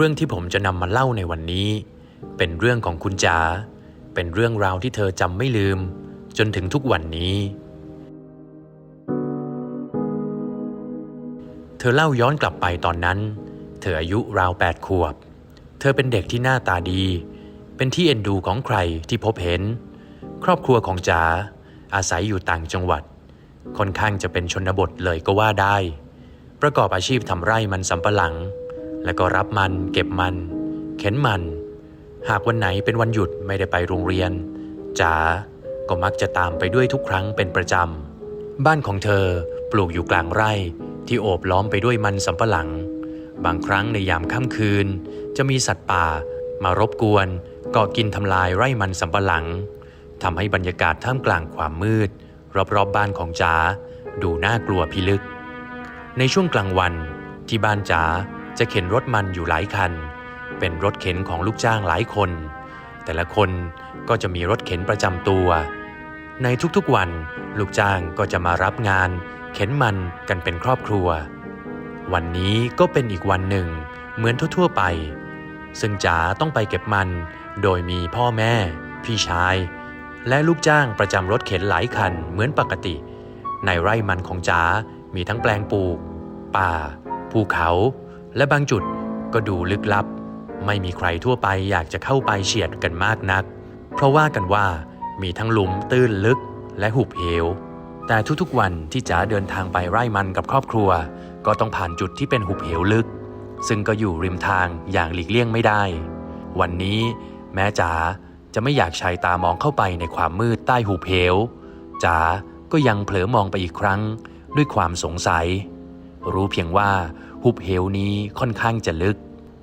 เรื่องที่ผมจะนำมาเล่าในวันนี้ เป็นเรื่องของคุณจ๋าเป็นเรื่องราวที่เธอจำไม่ลืม จนถึงทุกวันนี้ เธอเล่าย้อนกลับไปตอนนั้น เธออายุราวแปดขวบ เธอเป็นเด็กที่หน้าตาดี เป็นที่เอ็นดูของใครที่พบเห็น ครอบครัวของจ๋าอาศัยอยู่ต่างจังหวัด ค่อนข้างจะเป็นชนบทเลยก็ว่าได้ ประกอบอาชีพทำไร่มันสำปะหลัง แล้วก็รับมัน เก็บมัน เข็นมัน หากวันไหนเป็นวันหยุดไม่ได้ไปโรงเรียนจ๋าก็มักจะตามไปด้วยทุกครั้งเป็นประจำ บ้านของเธอปลูกอยู่กลางไร่ที่โอบล้อมไปด้วยมันสำปะหลัง บางครั้งในยามค่ำคืน จะมีสัตว์ป่ามารบกวนเกาะกินทำลายไร่มันสำปะหลังทำให้บรรยากาศท่ามกลางความมืด รอบๆบบ้านของจ๋าดูน่ากลัวพิลึก ในช่วงกลางวันที่บ้านจ๋า จะเข็นรถมันอยู่หลายคัน เป็นรถเข็นของลูกจ้างหลายคน แต่ละคนก็จะมีรถเข็นประจำตัว ในทุกๆวันลูกจ้างก็จะมารับงาน เข็นมันกันเป็นครอบครัว วันนี้ก็เป็นอีกวันหนึ่ง เหมือนทั่วๆไป ซึ่งจ๋าต้องไปเก็บมัน โดยมีพ่อแม่ พี่ชาย และลูกจ้างประจำรถเข็นหลายคันเหมือนปกติ ในไร่มันของจ๋ามีทั้งแปลงปลูก ป่า ภูเขา และบางจุดก็ดูลึกลับ ไม่มีใครทั่วไปอยากจะเข้าไปเฉียดกันมากนัก เพราะว่ากันว่ามีทั้งหลุมตื้นลึกและหุบเหว แต่ทุกๆวันที่จ๋าเดินทางไปไร่มันกับครอบครัว ก็ต้องผ่านจุดที่เป็นหุบเหวลึก ซึ่งก็อยู่ริมทางอย่างหลีกเลี่ยงไม่ได้ วันนี้แม้จ๋าจะไม่อยากใช้ตามองเข้าไปในความมืดใต้หุบเหวจ๋าก็ยังเผลอมองไปอีกครั้ง ด้วยความสงสัย รู้เพียงว่าหุบเหวนี้ค่อนข้างจะลึก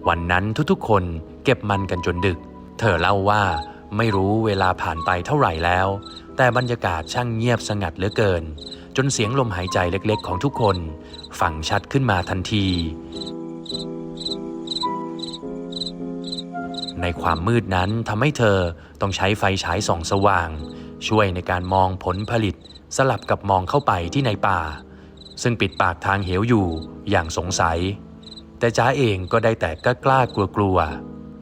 วันนั้นทุกๆคนเก็บมันกันจนดึก เธอเล่าว่าไม่รู้เวลาผ่านไปเท่าไหร่แล้ว แต่บรรยากาศช่างเงียบสงัดเหลือเกิน จนเสียงลมหายใจเล็กๆ ของทุกคนฟังชัดขึ้นมาทันที ในความมืดนั้นทำให้เธอต้องใช้ไฟฉายส่องสว่าง ช่วยในการมองผลผลิตสลับกับมองเข้าไปที่ในป่า ซึ่งปิดปากทางเหวอยู่อย่างสงสัย แต่จ้าเองก็ได้แต่กล้ากล้ากลัวกลัว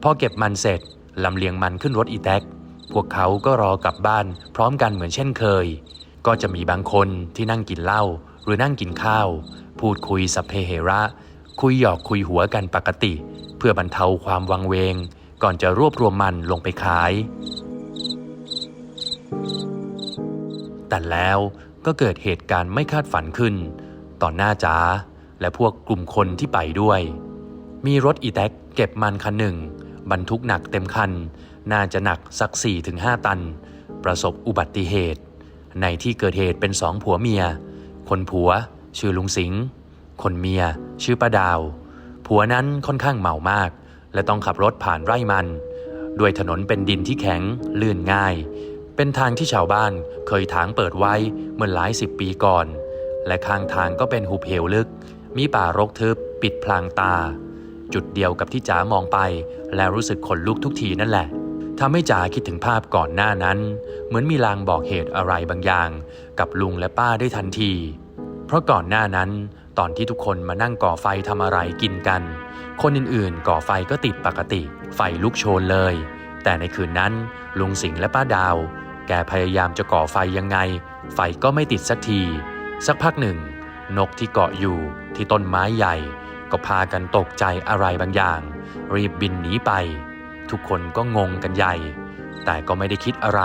พอเก็บมันเสร็จลำเลียงมันขึ้นรถอีแท็ก พวกเขาก็รอกลับบ้านพร้อมกันเหมือนเช่นเคย ก็จะมีบางคนที่นั่งกินเหล้าหรือนั่งกินข้าว พูดคุยสัพเพเหระ คุยหยอกคุยหัวกันปกติ เพื่อบรรเทาความวังเวง ก่อนจะรวบรวมมันลงไปขาย แต่แล้วก็เกิดเหตุการณ์ไม่คาดฝันขึ้น ต่อหน้าจ๋าและพวกกลุ่มคนที่ไปด้วย มีรถอีแท็กเก็บมันคันหนึ่ง บรรทุกหนักเต็มคัน น่าจะหนักสัก 4-5 ตัน ประสบอุบัติเหตุ ในที่เกิดเหตุเป็นสองผัวเมีย คนผัวชื่อลุงสิงห์คนเมียชื่อป้าดาว ผัวนั้นค่อนข้างเมามาก และต้องขับรถผ่านไร่มัน ด้วยถนนเป็นดินที่แข็งลื่นง่าย เป็นทางที่ชาวบ้านเคยถางเปิดไว้เมื่อหลายสิบปีก่อน และข้างทางก็เป็นหุบเหวลึก มีป่ารกทึบ ปิดพลางตา จุดเดียวกับที่จ๋ามองไป แล้วรู้สึกขนลุกทุกทีนั่นแหละทำให้จ๋าคิดถึงภาพก่อนหน้านั้น เหมือนมีลางบอกเหตุอะไรบางอย่าง กับลุงและป้าได้ทันที เพราะก่อนหน้านั้น ตอนที่ทุกคนมานั่งก่อไฟทำอะไรกินกัน คนอื่นๆ ก่อไฟก็ติดปกติ ไฟลุกโชนเลย แต่ในคืนนั้น ลุงสิงห์และป้าดาว แกพยายามจะก่อไฟยังไง ไฟก็ไม่ติดสักที สักพักหนึ่ง นกที่เกาะอยู่ที่ต้นไม้ใหญ่ ก็พากันตกใจอะไรบางอย่าง รีบบินหนีไป ทุกคนก็งงกันใหญ่ แต่ก็ไม่ได้คิดอะไร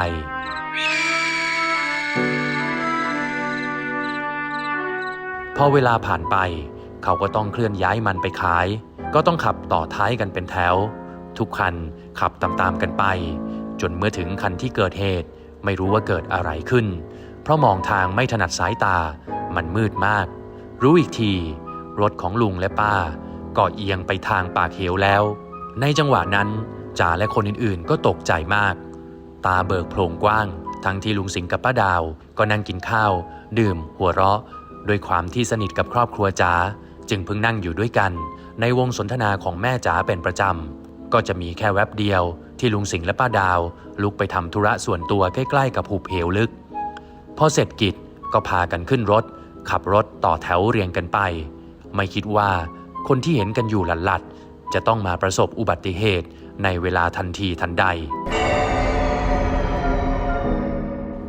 พอเวลาผ่านไป เขาก็ต้องเคลื่อนย้ายมันไปขาย ก็ต้องขับต่อท้ายกันเป็นแถว ทุกคันขับตามๆกันไป จนเมื่อถึงคันที่เกิดเหตุไม่รู้ว่าเกิดอะไรขึ้น ราะมองทางไม่ถนัดสายตา มันมืดมาก รู้อีกที รถของลุงและป้า ก็เอียงไปทางปากเหวแล้ว ในจังหวะนั้นจ่าและคนอื่นๆ ก็ตกใจมาก ตาเบิกโพลงกว้าง ทั้งที่ลุงสิงห์กับป้าดาว ก็นั่งกินข้าว ดื่ม หัวเราะด้วยความที่สนิทกับครอบครัวจ๋าจึงเพิ่งนั่งอยู่ด้วยกัน ในวงสนทนาของแม่จ๋าเป็นประจำ ก็จะมีแค่แวบเดียวที่ลุงสิงห์และป้าดาว ลุกไปทำธุระส่วนตัวใกล้ๆกับหุบเหวลึก พอเสร็จกิจก็พากันขึ้นรถ ขับรถต่อแถวเรียงกันไป ไม่คิดว่าคนที่เห็นกันอยู่หลัดๆ จะต้องมาประสบอุบัติเหตุในเวลาทันทีทันใด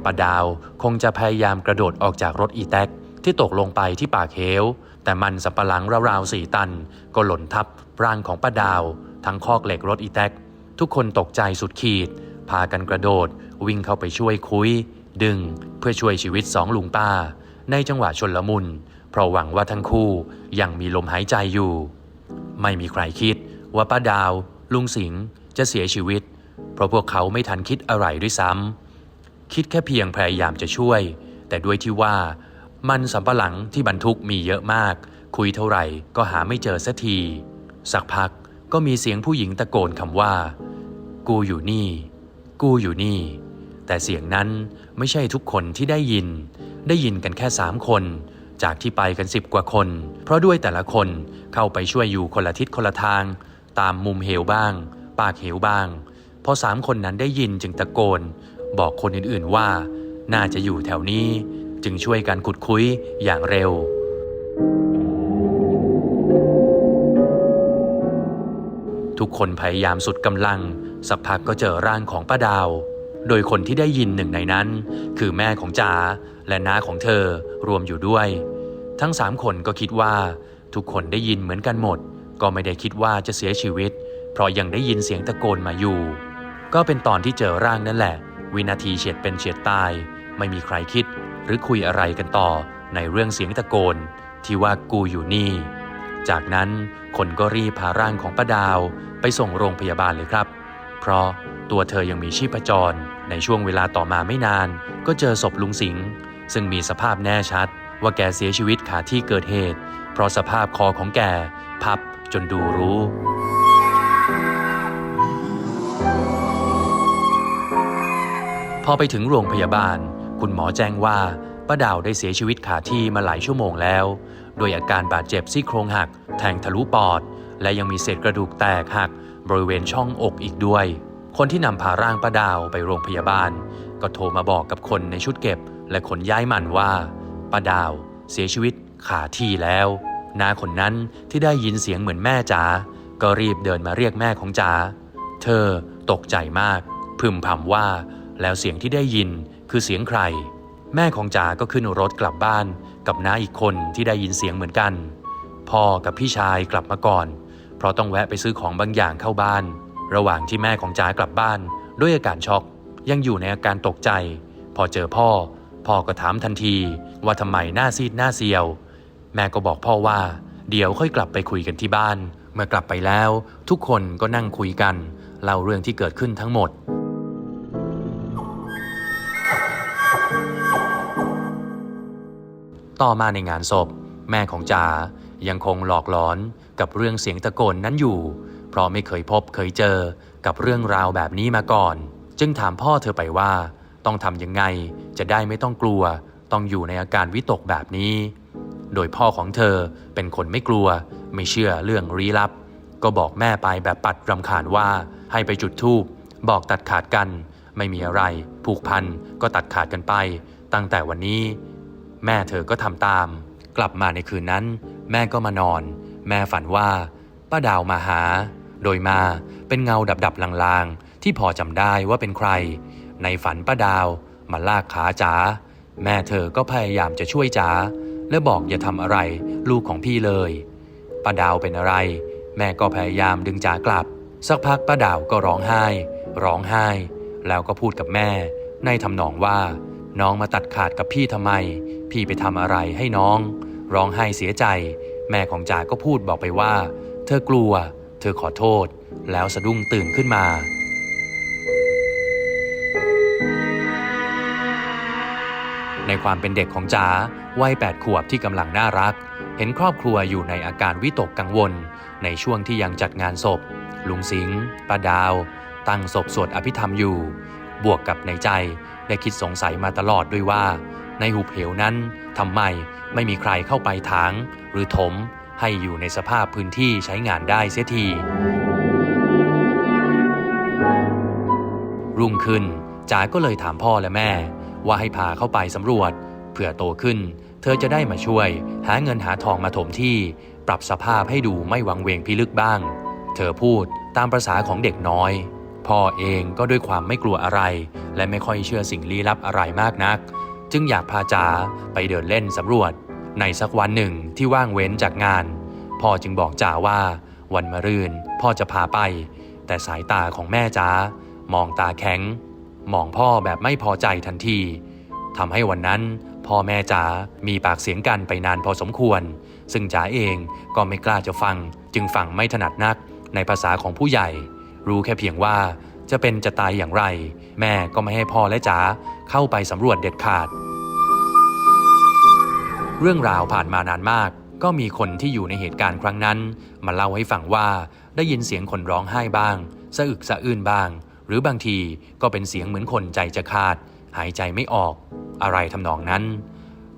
ป้าดาวคงจะพยายามกระโดดออกจากรถอีแท็กที่ตกลงไปที่ปากเหว แต่มันสับปะหลังราวๆสี่ตัน ก็หล่นทับร่างของป้าดาว ทั้งคอกเหล็กรถอีแท็กทุกคนตกใจสุดขีด พากันกระโดดวิ่งเข้าไปช่วยคุย ดึงเพื่อช่วยชีวิตสองลุงป้า ในจังหวะชนละมุน เพราะหวังว่าทั้งคู่ยังมีลมหายใจอยู่ ไม่มีใครคิดว่าป้าดาว ลุงสิงห์จะเสียชีวิต เพราะพวกเขาไม่ทันคิดอะไรด้วยซ้ำคิดแค่เพียงพยายามจะช่วย แต่ด้วยที่ว่า มันสำปะหลังที่บรรทุกมีเยอะมาก คุยเท่าไหร่ก็หาไม่เจอสักทีสักพักก็มีเสียงผู้หญิงตะโกนคำว่า กูอยู่นี่ กูอยู่นี่ แต่เสียงนั้นไม่ใช่ทุกคนที่ได้ยิน ได้ยินกันแค่สามคน จากที่ไปกันสิบกว่าคน เพราะด้วยแต่ละคนเข้าไปช่วยอยู่คนละทิศคนละทาง ตามมุมเหวบ้าง ปากเหวบ้าง พอสามคนนั้นได้ยินจึงตะโกน บอกคนอื่นๆว่า น่าจะอยู่แถวนี้ จึงช่วยกันขุดคุยอย่างเร็วทุกคนพยายามสุดกำลัง สักพักก็เจอร่างของป้าดาว โดยคนที่ได้ยินหนึ่งในนั้น คือแม่ของจ๋าและน้าของเธอรวมอยู่ด้วย ทั้งสามคนก็คิดว่า ทุกคนได้ยินเหมือนกันหมด ก็ไม่ได้คิดว่าจะเสียชีวิต เพราะยังได้ยินเสียงตะโกนมาอยู่ ก็เป็นตอนที่เจอร่างนั่นแหละ วินาทีเฉียดเป็นเฉียดตาย ไม่มีใครคิด หรือคุยอะไรกันต่อในเรื่องเสียงตะโกน ที่ว่ากูอยู่นี่ จากนั้นคนก็รีบพาร่างของป้าดาว ไปส่งโรงพยาบาลเลยครับ เพราะตัวเธอยังมีชีพจร ในช่วงเวลาต่อมาไม่นาน ก็เจอศพลุงสิงห์ซึ่งมีสภาพแน่ชัด ว่าแกเสียชีวิตขาที่เกิดเหตุ เพราะสภาพคอของแกพับจนดูรู้พอไปถึงโรงพยาบาล คุณหมอแจ้งว่าป้าดาวได้เสียชีวิตขาที่มาหลายชั่วโมงแล้ว โดยอาการบาดเจ็บซี่โครงหัก แทงทะลุปอด และยังมีเศษกระดูกแตกหัก บริเวณช่องอกอีกด้วย คนที่นำพาร่างป้าดาวไปโรงพยาบาล ก็โทรมาบอกกับคนในชุดเก็บ และขนย้ายมันว่าป้าดาว เสียชีวิตขาที่แล้วน้าคนนั้นที่ได้ยินเสียงเหมือนแม่จ๋าก็รีบเดินมาเรียกแม่ของจ๋าเธอตกใจมาก พึมพำว่า แล้วเสียงที่ได้ยินคือเสียงใคร แม่ของจ๋าก็ขึ้นรถกลับบ้าน กับน้าอีกคนที่ได้ยินเสียงเหมือนกัน พ่อกับพี่ชายกลับมาก่อน เพราะต้องแวะไปซื้อของบางอย่างเข้าบ้าน ระหว่างที่แม่ของจ๋ากลับบ้าน ด้วยอาการช็อก ยังอยู่ในอาการตกใจ พอเจอพ่อ พ่อก็ถามทันทีว่าทำไมหน้าซีดหน้าเซียว แม่ก็บอกพ่อว่า เดี๋ยวค่อยกลับไปคุยกันที่บ้าน เมื่อกลับไปแล้ว ทุกคนก็นั่งคุยกันเล่าเรื่องที่เกิดขึ้นทั้งหมด ต่อมาในงานศพ แม่ของจ๋ายังคงหลอกหลอน กับเรื่องเสียงตะโกนนั้นอยู่ เพราะไม่เคยพบเคยเจอกับเรื่องราวแบบนี้มาก่อน จึงถามพ่อเธอไปว่า ต้องทำยังไงจะได้ไม่ต้องกลัว ต้องอยู่ในอาการวิตกแบบนี้ โดยพ่อของเธอเป็นคนไม่กลัว ไม่เชื่อเรื่องลี้ลับ ก็บอกแม่ไปแบบปัดรำคาญว่า ให้ไปจุดธูปบอกตัดขาดกัน ไม่มีอะไร ผูกพันก็ตัดขาดกันไป ตั้งแต่วันนี้ แม่เธอก็ทำตาม กลับมาในคืนนั้น แม่ก็มานอน แม่ฝันว่าป้าดาวมาหา โดยมาเป็นเงาดับๆลางๆ ที่พอจำได้ว่าเป็นใคร ในฝันป้าดาวมาลากขาจ๋าแม่เธอก็พยายามจะช่วยจ๋าและบอกอย่าทำอะไรลูกของพี่เลยป้าดาวเป็นอะไร แม่ก็พยายามดึงจ๋ากลับ สักพักป้าดาวก็ร้องไห้ ร้องไห้ แล้วก็พูดกับแม่ ในทำนองว่า น้องมาตัดขาดกับพี่ทำไม พี่ไปทำอะไรให้น้อง ร้องไห้เสียใจ แม่ของจ๋าก็พูดบอกไปว่า เธอกลัว เธอขอโทษ แล้วสะดุ้งตื่นขึ้นมา ในความเป็นเด็กของจ๋าวัยแปดขวบที่กำลังน่ารัก เห็นครอบครัวอยู่ในอาการวิตกกังวล ในช่วงที่ยังจัดงานศพ ลุงสิงห์ป้าดาว ตั้งศพสวดอภิธรรมอยู่ บวกกับในใจได้คิดสงสัยมาตลอดด้วยว่า ในหุบเหวนั้นทำไมไม่มีใครเข้าไปถาง หรือถมให้อยู่ในสภาพพื้นที่ใช้งานได้เสียทีรุ่งขึ้นจ๋าก็เลยถามพ่อและแม่ ว่าให้พาเข้าไปสำรวจเผื่อโตขึ้น เธอจะได้มาช่วย หาเงินหาทองมาถมที่ ปรับสภาพให้ดูไม่วังเวงพิลึกบ้าง เธอพูดตามประษาของเด็กน้อย พ่อเองก็ด้วยความไม่กลัวอะไร และไม่ค่อยเชื่อสิ่งลี้ลับอะไรมากนัก จึงอยากพาจ๋าไปเดินเล่นสำรวจ ในสักวันหนึ่งที่ว่างเว้นจากงาน พ่อจึงบอกจ๋าว่า วันมะรืนพ่อจะพาไป แต่สายตาของแม่จ๋ามองตาแข็ง มองพ่อแบบไม่พอใจทันทีทำให้วันนั้น พ่อแม่จ๋ามีปากเสียงกันไปนานพอสมควร ซึ่งจ๋าเองก็ไม่กล้าจะฟัง จึงฟังไม่ถนัดนักในภาษาของผู้ใหญ่ รู้แค่เพียงว่าจะเป็นจะตายอย่างไร แม่ก็ไม่ให้พ่อและจ๋า เข้าไปสำรวจเด็ดขาด เรื่องราวผ่านมานานมาก ก็มีคนที่อยู่ในเหตุการณ์ครั้งนั้น มาเล่าให้ฟังว่าได้ยินเสียงคนร้องไห้บ้างสะอึกสะอื้นบ้าง หรือบางทีก็เป็นเสียงเหมือนคนใจจะขาด หายใจไม่ออก อะไรทำนองนั้น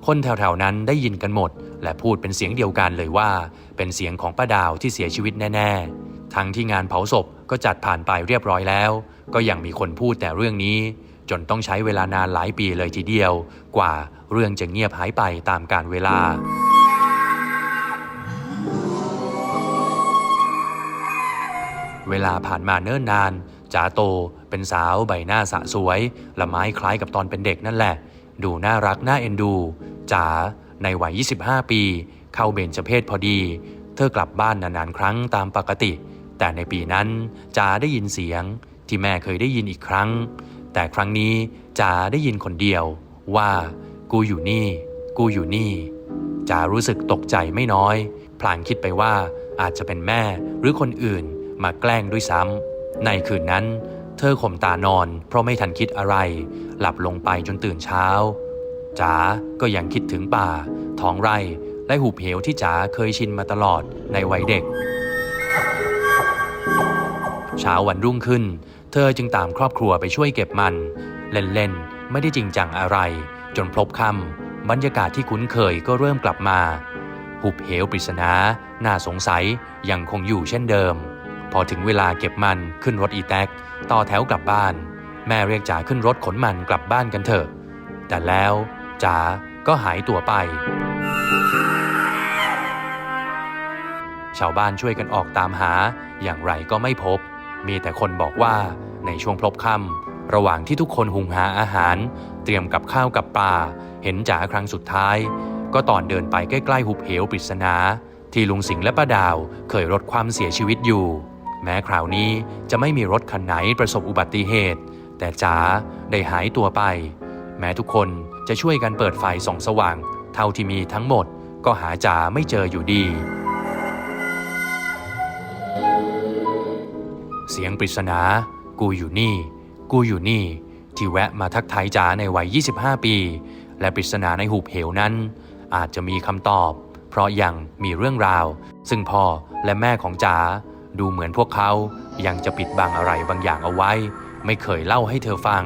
คนแถวๆนั้นได้ยินกันหมด และพูดเป็นเสียงเดียวกันเลยว่า เป็นเสียงของป้าดาวที่เสียชีวิตแน่ ๆ ทั้งที่งานเผาศพก็จัดผ่านไปเรียบร้อยแล้ว ก็ยังมีคนพูดแต่เรื่องนี้ จนต้องใช้เวลานานหลายปีเลยทีเดียว กว่าเรื่องจะเงียบหายไปตามกาลเวลา เวลาผ่านมาเนิ่นนานจ๋าโตเป็นสาวใบหน้าสะสวยละไม้คล้ายกับตอนเป็นเด็กนั่นแหละ ดูน่ารักน่าเอ็นดูจ๋าในวัย 25 ปี เข้าเบญจเพศพอดี เธอกลับบ้านนานๆครั้งตามปกติ แต่ในปีนั้นจ๋าได้ยินเสียงที่แม่เคยได้ยินอีกครั้ง แต่ครั้งนี้จ๋าได้ยินคนเดียวว่า กูอยู่นี่ กูอยู่นี่จ๋ารู้สึกตกใจไม่น้อย พลางคิดไปว่าอาจจะเป็นแม่หรือคนอื่นมาแกล้งด้วยซ้ำในคืนนั้น เธอข่มตานอน เพราะไม่ทันคิดอะไร หลับลงไปจนตื่นเช้าจ๋าก็ยังคิดถึงป่า ท้องไร่ และหุบเหวที่จ๋าเคยชินมาตลอดในวัยเด็ก เช้าวันรุ่งขึ้น เธอจึงตามครอบครัวไปช่วยเก็บมัน เล่นๆ ไม่ได้จริงจังอะไร จนพลบค่ำบรรยากาศที่คุ้นเคยก็เริ่มกลับมา หุบเหวปริศนาน่าสงสัยยังคงอยู่เช่นเดิม พอถึงเวลาเก็บมันขึ้นรถอีแท็ก ต่อแถวกลับบ้าน แม่เรียกจ๋าขึ้นรถขนมันกลับบ้านกันเถอะ แต่แล้วจ๋าก็หายตัวไป ชาวบ้านช่วยกันออกตามหาอย่างไรก็ไม่พบ มีแต่คนบอกว่าในช่วงพลบค่ำระหว่างที่ทุกคนหุงหาอาหาร เตรียมกับข้าวกับปลาเห็นจ๋าครั้งสุดท้าย ก็ตอนเดินไปใกล้ๆหุบเหวปริศนา ที่ลุงสิงห์และป้าดาวเคยรถความเสียชีวิตอยู่ แม้คราวนี้จะไม่มีรถคันไหนประสบอุบัติเหตุ แต่จ๋าได้หายตัวไป แม้ทุกคนจะช่วยกันเปิดไฟส่องสว่าง เท่าที่มีทั้งหมด ก็หาจ๋าไม่เจออยู่ดี เสียงปริศนา กูอยู่นี่ กูอยู่นี่ ที่แวะมาทักทายจ๋าในวัย 25 ปี และปริศนาในหุบเหวนั้น อาจจะมีคำตอบ เพราะยังมีเรื่องราว ซึ่งพ่อและแม่ของจ๋าดูเหมือนพวกเขายังจะปิดบังอะไรบางอย่างเอาไว้ ไม่เคยเล่าให้เธอฟัง